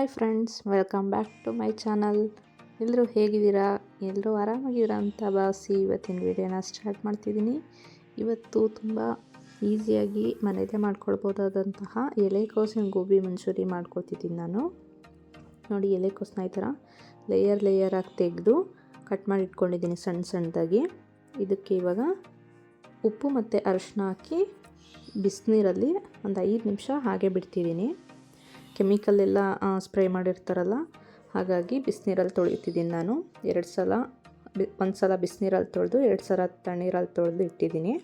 Hi friends, welcome back to my channel. ಎಲ್ಲರೂ ಹೇಗಿದ್ದೀರಾ? ಎಲ್ಲರೂ ಆರಾಮಾಗಿದ್ದೀರಾ ಅಂತ ಭಾವಿಸಿ ಇವತ್ತಿನ ವಿಡಿಯೋನ ಸ್ಟಾರ್ಟ್ ಮಾಡ್ತಿದ್ದೀನಿ. ಇವತ್ತು ತುಂಬ ಈಸಿಯಾಗಿ ಮನೆಯಲ್ಲೇ ಮಾಡ್ಕೊಳ್ಬೋದಾದಂತಹ ಎಲೆಕೋಸಿನ ಗೋಬಿ ಮಂಚೂರಿ ಮಾಡ್ಕೊತಿದ್ದೀನಿ ನಾನು. ನೋಡಿ ಎಲೆಕೋಸನ್ನ ಈ ಥರ ಲೇಯರ್ ಲೇಯರ್ ಆಗಿ ತೆಗೆದು ಕಟ್ ಮಾಡಿ ಇಟ್ಕೊಂಡಿದ್ದೀನಿ ಸಣ್ಣ ಸಣ್ಣದಾಗಿ. ಇದಕ್ಕೆ ಇವಾಗ ಉಪ್ಪು ಮತ್ತು ಅರಿಶಿನ ಹಾಕಿ ಬಿಸಿನೀರಲ್ಲಿ ಒಂದು ಐದು ನಿಮಿಷ ಹಾಗೆ ಬಿಡ್ತಿದ್ದೀನಿ. ಕೆಮಿಕಲ್ ಎಲ್ಲ ಸ್ಪ್ರೇ ಮಾಡಿರ್ತಾರಲ್ಲ, ಹಾಗಾಗಿ ಬಿಸಿನೀರಲ್ಲಿ ತೊಳಿತಿದ್ದೀನಿ ನಾನು. ಎರಡು ಸಲ ಬಿ, ಒಂದು ಸಲ ಬಿಸಿನೀರಲ್ಲಿ ತೊಳೆದು, ಎರಡು ಸಲ ತಣ್ಣೀರಲ್ಲಿ ತೊಳೆದು ಇಟ್ಟಿದ್ದೀನಿ.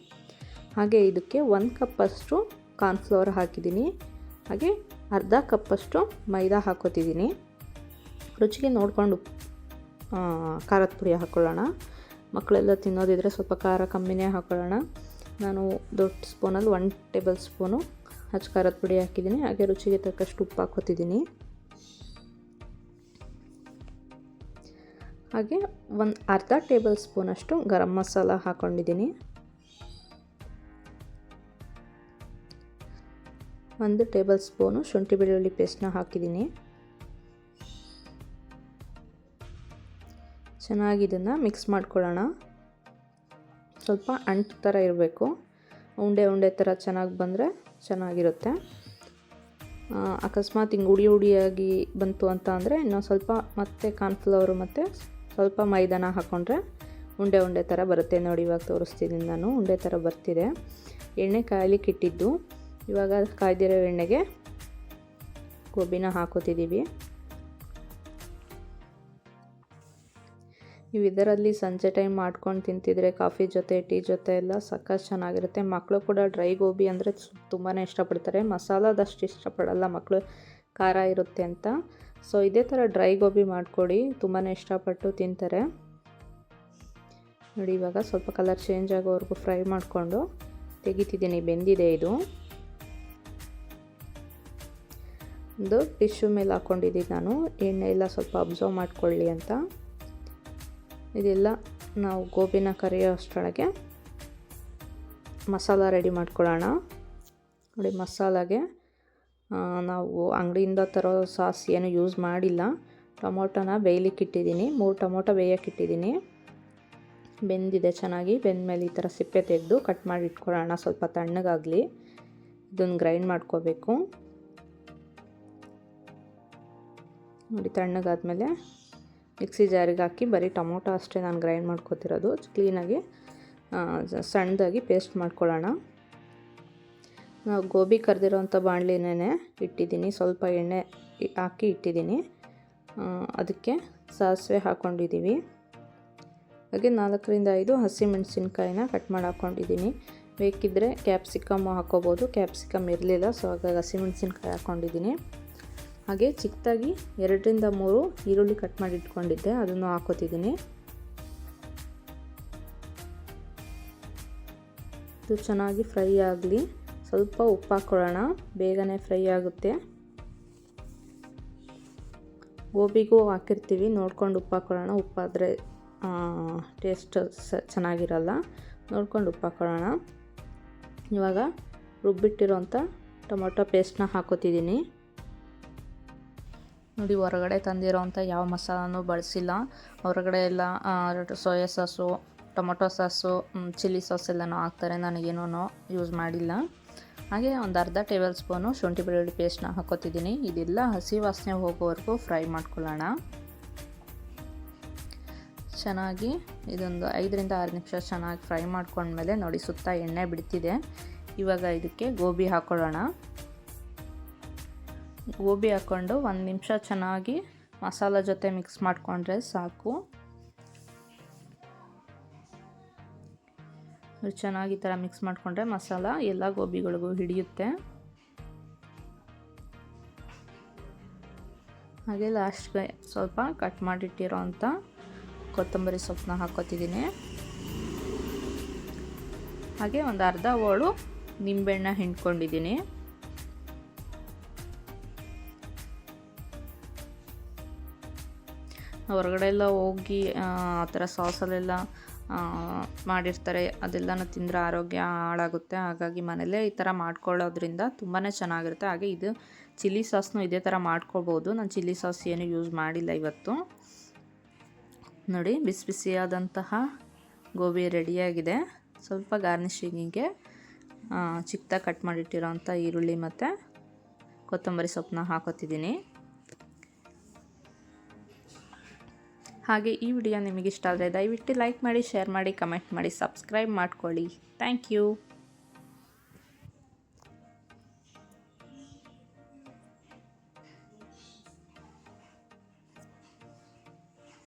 ಹಾಗೆ ಇದಕ್ಕೆ ಒಂದು ಕಪ್ಪಷ್ಟು ಕಾರ್ನ್ಫ್ಲವರ್ ಹಾಕಿದ್ದೀನಿ. ಹಾಗೆ ಅರ್ಧ ಕಪ್ಪಷ್ಟು ಮೈದಾ ಹಾಕೋತಿದ್ದೀನಿ. ರುಚಿಗೆ ನೋಡಿಕೊಂಡು ಖಾರದ ಪುಡಿ ಹಾಕ್ಕೊಳ್ಳೋಣ ಮಕ್ಕಳೆಲ್ಲ ತಿನ್ನೋದಿದ್ರೆ ಸ್ವಲ್ಪ ಖಾರ ಕಮ್ಮಿನೇ ಹಾಕ್ಕೊಳ್ಳೋಣ ನಾನು ದೊಡ್ಡ ಸ್ಪೂನಲ್ಲಿ ಒನ್ ಟೇಬಲ್ ಸ್ಪೂನು ಹಚ್ಚ ಖಾರದ ಪುಡಿ ಹಾಕಿದ್ದೀನಿ. ಹಾಗೆ ರುಚಿಗೆ ತಕ್ಕಷ್ಟು ಉಪ್ಪು ಹಾಕೋತಿದ್ದೀನಿ ಹಾಗೆ ಒಂದು ಅರ್ಧ ಟೇಬಲ್ ಸ್ಪೂನಷ್ಟು ಗರಂ ಮಸಾಲ ಹಾಕ್ಕೊಂಡಿದ್ದೀನಿ ಒಂದು ಟೇಬಲ್ ಸ್ಪೂನು ಶುಂಠಿ ಬೆಳ್ಳುಳ್ಳಿ ಪೇಸ್ಟ್ನ ಹಾಕಿದ್ದೀನಿ. ಚೆನ್ನಾಗಿ ಇದನ್ನು ಮಿಕ್ಸ್ ಮಾಡ್ಕೊಳ್ಳೋಣ. ಸ್ವಲ್ಪ ಅಂಟು ಥರ ಇರಬೇಕು. ಉಂಡೆ ಉಂಡೆ ಥರ ಚೆನ್ನಾಗಿ ಬಂದರೆ ಚೆನ್ನಾಗಿರುತ್ತೆ. ಅಕಸ್ಮಾತ್ ಹಿಂಗೆ ಉಡಿ ಉಡಿಯಾಗಿ ಬಂತು ಅಂತ ಅಂದರೆ ಇನ್ನೊಂದು ಸ್ವಲ್ಪ ಮತ್ತೆ ಕಾರ್ನ್ಫ್ಲವರು ಮತ್ತು ಸ್ವಲ್ಪ ಮೈದಾನ ಹಾಕ್ಕೊಂಡ್ರೆ ಉಂಡೆ ಉಂಡೆ ಥರ ಬರುತ್ತೆ. ನೋಡಿ, ಇವಾಗ ತೋರಿಸ್ತಿದ್ದೀನಿ ನಾನು, ಉಂಡೆ ಥರ ಬರ್ತಿದೆ. ಎಣ್ಣೆ ಕಾಯ್ಲಿಕ್ಕೆ ಇಟ್ಟಿದ್ದು. ಇವಾಗ ಕಾಯ್ದಿರೋ ಎಣ್ಣೆಗೆ ಗೋಬಿನ ಹಾಕೋತಿದ್ದೀವಿ. ನೀವು ಇದರಲ್ಲಿ ಸಂಜೆ ಟೈಮ್ ಮಾಡ್ಕೊಂಡು ತಿಂತಿದ್ರೆ ಕಾಫಿ ಜೊತೆ ಟೀ ಜೊತೆ ಎಲ್ಲ ಸಖತ್ ಚೆನ್ನಾಗಿರುತ್ತೆ. ಮಕ್ಕಳು ಕೂಡ ಡ್ರೈ ಗೋಬಿ ಅಂದರೆ ತುಂಬಾ ಇಷ್ಟಪಡ್ತಾರೆ. ಮಸಾಲದಷ್ಟು ಇಷ್ಟಪಡಲ್ಲ ಮಕ್ಕಳು ಖಾರ ಇರುತ್ತೆ ಅಂತ. ಸೊ ಇದೇ ಥರ ಡ್ರೈ ಗೋಬಿ ಮಾಡಿಕೊಡಿ. ತುಂಬಾ ಇಷ್ಟಪಟ್ಟು ತಿಂತಾರೆ. ನೋಡಿ, ಇವಾಗ ಸ್ವಲ್ಪ ಕಲರ್ ಚೇಂಜ್ ಆಗೋವರೆಗೂ ಫ್ರೈ ಮಾಡಿಕೊಂಡು ತೆಗಿತಿದ್ದೀನಿ. ಬೆಂದಿದೆ ಇದು. ಒಂದು ಟಿಶ್ಯೂ ಮೇಲೆ ಹಾಕ್ಕೊಂಡಿದ್ದೀನಿ ನಾನು. ಎಣ್ಣೆ ಎಲ್ಲ ಸ್ವಲ್ಪ ಅಬ್ಸರ್ವ್ ಮಾಡ್ಕೊಳ್ಳಿ ಅಂತ. ಇದೆಲ್ಲ ನಾವು ಗೋಬಿನ ಕರಿಯೋ ಅಷ್ಟರೊಳಗೆ ಮಸಾಲ ರೆಡಿ ಮಾಡ್ಕೊಳ್ಳೋಣ. ನೋಡಿ, ಮಸಾಲಾಗೆ ನಾವು ಅಂಗಡಿಯಿಂದ ತರೋ ಸಾಸ್ ಏನು ಯೂಸ್ ಮಾಡಿಲ್ಲ. ಟೊಮೊಟೊನ ಬೇಯ್ಲಿಕ್ಕೆ ಇಟ್ಟಿದ್ದೀನಿ. ಮೂರು ಟೊಮೊಟೊ ಬೇಯಕ್ಕೆ ಇಟ್ಟಿದ್ದೀನಿ. ಬೆಂದಿದೆ ಚೆನ್ನಾಗಿ. ಬೆಂದಮೇಲೆ ಈ ಥರ ಸಿಪ್ಪೆ ತೆಗೆದು ಕಟ್ ಮಾಡಿ ಇಟ್ಕೊಳ್ಳೋಣ ಸ್ವಲ್ಪ ತಣ್ಣಗಾಗಲಿ. ಇದನ್ನು ಗ್ರೈಂಡ್ ಮಾಡ್ಕೋಬೇಕು. ನೋಡಿ, ತಣ್ಣಗಾದ್ಮೇಲೆ ಮಿಕ್ಸಿ ಜಾರಿಗೆ ಹಾಕಿ ಬರೀ ಟೊಮೊಟೊ ಅಷ್ಟೇ ನಾನು ಗ್ರೈಂಡ್ ಮಾಡ್ಕೊತಿರೋದು. ಕ್ಲೀನಾಗಿ ಸಣ್ಣದಾಗಿ ಪೇಸ್ಟ್ ಮಾಡ್ಕೊಳ್ಳೋಣ. ನಾವು ಗೋಬಿ ಕರೆದಿರೋಂಥ ಬಾಣಲಿನೇ ಇಟ್ಟಿದ್ದೀನಿ. ಸ್ವಲ್ಪ ಎಣ್ಣೆ ಹಾಕಿ ಇಟ್ಟಿದ್ದೀನಿ. ಅದಕ್ಕೆ ಸಾಸಿವೆ ಹಾಕ್ಕೊಂಡಿದ್ದೀವಿ. ಹಾಗೆ ನಾಲ್ಕರಿಂದ ಐದು ಹಸಿಮೆಣಸಿನ್ಕಾಯಿನ ಕಟ್ ಮಾಡಿ ಹಾಕ್ಕೊಂಡಿದ್ದೀನಿ. ಬೇಕಿದ್ದರೆ ಕ್ಯಾಪ್ಸಿಕಮ್ ಹಾಕ್ಕೋಬೋದು. ಕ್ಯಾಪ್ಸಿಕಮ್ ಇರಲಿಲ್ಲ, ಸೊ ಹಾಗಾಗಿ ಹಸಿಮೆಣಸಿನ್ಕಾಯಿ ಹಾಕ್ಕೊಂಡಿದ್ದೀನಿ. ಹಾಗೆ ಚಿಕ್ಕದಾಗಿ ಎರಡರಿಂದ ಮೂರು ಈರುಳ್ಳಿ ಕಟ್ ಮಾಡಿ ಇಟ್ಕೊಂಡಿದ್ದೆ, ಅದನ್ನು ಹಾಕೋತಿದ್ದೀನಿ. ಇದು ಚೆನ್ನಾಗಿ ಫ್ರೈ ಆಗಲಿ. ಸ್ವಲ್ಪ ಉಪ್ಪು ಹಾಕ್ಕೊಳ್ಳೋಣ ಬೇಗನೆ ಫ್ರೈ ಆಗುತ್ತೆ. ಗೋಬಿಗೂ ಹಾಕಿರ್ತೀವಿ, ನೋಡ್ಕೊಂಡು ಉಪ್ಪು ಹಾಕ್ಕೊಳ್ಳೋಣ ಉಪ್ಪಾದರೆ ಟೇಸ್ಟ್ ಸ ಚೆನ್ನಾಗಿರಲ್ಲ. ನೋಡ್ಕೊಂಡು ಉಪ್ಪು ಹಾಕ್ಕೊಳ್ಳೋಣ ಇವಾಗ ರುಬ್ಬಿಟ್ಟಿರೋಂಥ ಟೊಮೊಟೊ ಪೇಸ್ಟ್ನ ಹಾಕೋತಿದ್ದೀನಿ. ನೋಡಿ, ಹೊರಗಡೆ ತಂದಿರೋವಂಥ ಯಾವ ಮಸಾಲನೂ ಬಳಸಿಲ್ಲ. ಹೊರಗಡೆ ಎಲ್ಲ soya sauce, tomato sauce chilli sauce ಎಲ್ಲನೂ ಹಾಕ್ತಾರೆ. ನನಗೇನೂ ಯೂಸ್ ಮಾಡಿಲ್ಲ. ಹಾಗೆ ಒಂದು ಅರ್ಧ ಟೇಬಲ್ ಸ್ಪೂನು ಶುಂಠಿ ಬೆಳ್ಳುಳ್ಳಿ ಪೇಸ್ಟ್ನ ಹಾಕೋತಿದ್ದೀನಿ. ಇದೆಲ್ಲ ಹಸಿ ವಾಸನೆ ಹೋಗೋವರೆಗೂ ಫ್ರೈ ಮಾಡ್ಕೊಳ್ಳೋಣ. ಚೆನ್ನಾಗಿ ಇದೊಂದು ಐದರಿಂದ ಆರು ನಿಮಿಷ ಚೆನ್ನಾಗಿ ಫ್ರೈ ಮಾಡ್ಕೊಂಡ್ಮೇಲೆ ನೋಡಿ, ಸುತ್ತ ಎಣ್ಣೆ ಬಿಡ್ತಿದೆ. ಇವಾಗ ಇದಕ್ಕೆ ಗೋಬಿ ಹಾಕ್ಕೊಳ್ಳೋಣ ಗೋಬಿ ಹಾಕ್ಕೊಂಡು ಒಂದು ನಿಮಿಷ ಚೆನ್ನಾಗಿ ಮಸಾಲ ಜೊತೆ ಮಿಕ್ಸ್ ಮಾಡಿಕೊಂಡ್ರೆ ಸಾಕು. ಚೆನ್ನಾಗಿ ಈ ಥರ ಮಿಕ್ಸ್ ಮಾಡಿಕೊಂಡ್ರೆ ಮಸಾಲ ಎಲ್ಲ ಗೋಬಿಗಳಿಗೂ ಹಿಡಿಯುತ್ತೆ. ಹಾಗೆ ಲಾಸ್ಟ್ಗೆ ಸ್ವಲ್ಪ ಕಟ್ ಮಾಡಿಟ್ಟಿರೋ ಅಂಥ ಕೊತ್ತಂಬರಿ ಸೊಪ್ಪನ್ನ ಹಾಕೋತಿದ್ದೀನಿ ಹಾಗೆ ಒಂದು ಅರ್ಧ ಓಳು ನಿಂಬೆಹಣ್ಣ ಹಿಂಡ್ಕೊಂಡಿದ್ದೀನಿ. ಹೊರಗಡೆ ಎಲ್ಲ ಹೋಗಿ, ಆ ಥರ ಸಾಸಲ್ಲೆಲ್ಲ ಮಾಡಿರ್ತಾರೆ. ಅದೆಲ್ಲನೂ ತಿಂದರೆ ಆರೋಗ್ಯ ಹಾಳಾಗುತ್ತೆ. ಹಾಗಾಗಿ ಮನೇಲೇ ಈ ಥರ ಮಾಡ್ಕೊಳ್ಳೋದ್ರಿಂದ ತುಂಬಾ ಚೆನ್ನಾಗಿರುತ್ತೆ. ಹಾಗೆ ಇದು ಚಿಲ್ಲಿ ಸಾಸ್ನು ಇದೇ ಥರ ಮಾಡ್ಕೊಳ್ಬೋದು. ನಾನು ಚಿಲ್ಲಿ ಸಾಸ್ ಏನು ಯೂಸ್ ಮಾಡಿಲ್ಲ ಇವತ್ತು. ನೋಡಿ, ಬಿಸಿ ಬಿಸಿಯಾದಂತಹ ಗೋಬಿ ರೆಡಿಯಾಗಿದೆ. ಸ್ವಲ್ಪ ಗಾರ್ನಿಷಿಂಗಿಗೆ ಚಿಕ್ಕದಾಗಿ ಕಟ್ ಮಾಡಿಟ್ಟಿರೋಂಥ ಈರುಳ್ಳಿ ಮತ್ತು ಕೊತ್ತಂಬರಿ ಸೊಪ್ಪನ್ನ ಹಾಕೋತಿದ್ದೀನಿ. ಹಾಗೆ ಈ ವಿಡಿಯೋ ನಿಮಗೆ ಇಷ್ಟ ಆದರೆ ದಯವಿಟ್ಟು ಲೈಕ್ ಮಾಡಿ ಶೇರ್ ಮಾಡಿ ಕಮೆಂಟ್ ಮಾಡಿ ಸಬ್ಸ್ಕ್ರೈಬ್ ಮಾಡ್ಕೊಳ್ಳಿ. Thank you